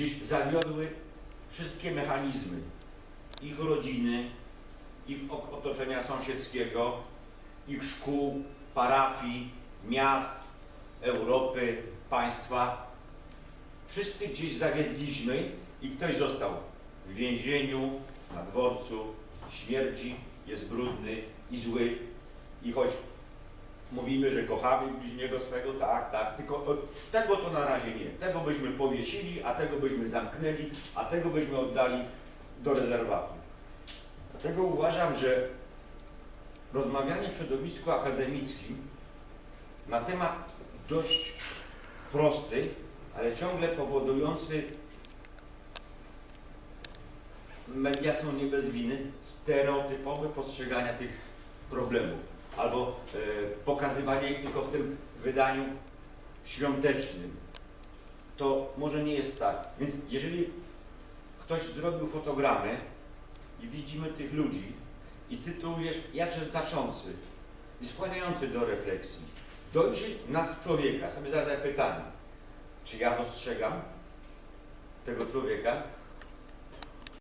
gdzieś zawiodły wszystkie mechanizmy ich rodziny, ich otoczenia sąsiedzkiego, ich szkół, parafii, miast, Europy, państwa. Wszyscy gdzieś zawiedliśmy i ktoś został w więzieniu, na dworcu, śmierdzi, jest brudny i zły. I choć mówimy, że kochamy bliźniego swego, tak, tak, tylko tego to na razie nie. Tego byśmy powiesili, a tego byśmy zamknęli, a tego byśmy oddali do rezerwatu. Dlatego uważam, że rozmawianie w środowisku akademickim na temat dość prosty, ale ciągle powodujący media są nie bez winy stereotypowe postrzegania tych problemów albo e, pokazywania ich tylko w tym wydaniu świątecznym. To może nie jest tak. Więc jeżeli ktoś zrobił fotogramę i widzimy tych ludzi i tytułujesz jakże znaczący i skłaniający do refleksji, dojrzy nas człowieka, sobie zadaj pytanie, czy ja dostrzegam tego człowieka,